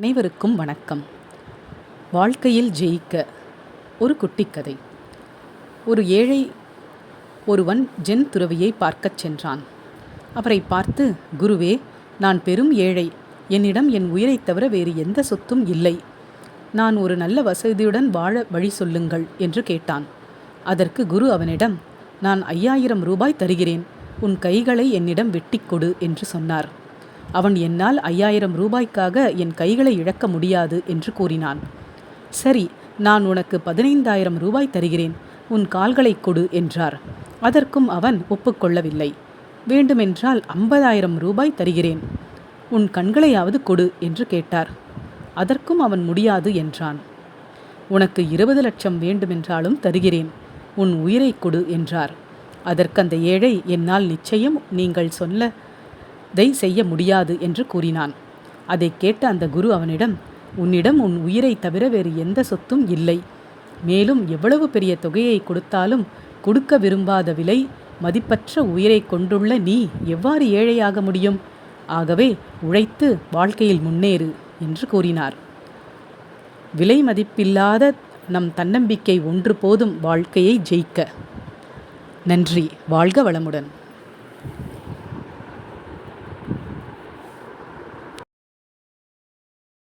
அனைவருக்கும் வணக்கம். வாழ்க்கையில் ஜெயிக்க ஒரு குட்டிக்கதை. ஒரு ஏழை ஒருவன் ஜென் துறவியை பார்க்கச் சென்றான். அவரை பார்த்து குருவே நான் பெரும் ஏழை. என்னிடம் என் உயிரைத் தவிர வேறு எந்த சொத்தும் இல்லை. நான் ஒரு நல்ல வசதியுடன் வாழ வழி சொல்லுங்கள் என்று கேட்டான். அதற்கு குரு அவனிடம் நான் ஐயாயிரம் ரூபாய் தருகிறேன். உன் கைகளை என்னிடம் வெட்டிக் கொடு என்று சொன்னார். அவன் என்னால் ஐயாயிரம் ரூபாய்க்காக என் கைகளை இழக்க முடியாது என்று கூறினான். சரி நான் உனக்கு பதினைந்தாயிரம் ரூபாய் தருகிறேன். உன் கால்களை கொடு என்றார். அதற்கும் அவன் ஒப்புக்கொள்ளவில்லை. வேண்டுமென்றால் ஐம்பதாயிரம் ரூபாய் தருகிறேன். உன் கண்களையாவது கொடு என்று கேட்டார். அதற்கும் அவன் முடியாது என்றான். உனக்கு இருபது லட்சம் வேண்டுமென்றாலும் தருகிறேன். உன் உயிரை கொடு என்றார். அதற்கு அந்த ஏழை என்னால் நிச்சயம் நீங்கள் சொல்ல இதை செய்ய முடியாது என்று கூறினான். அதை கேட்ட அந்த குரு அவனிடம் உன்னிடம் உன் உயிரை தவிர வேறு எந்த சொத்தும் இல்லை. மேலும் எவ்வளவு பெரிய தொகையை கொடுத்தாலும் கொடுக்க விரும்பாத விலை மதிப்பற்ற உயிரை கொண்டுள்ள நீ எவ்வாறு ஏழையாக முடியும்? ஆகவே உழைத்து வாழ்க்கையில் முன்னேறு என்று கூறினார். விலை மதிப்பில்லாத நம் தன்னம்பிக்கை ஒன்று போதும் வாழ்க்கையை ஜெயிக்க. நன்றி. வாழ்க வளமுடன்.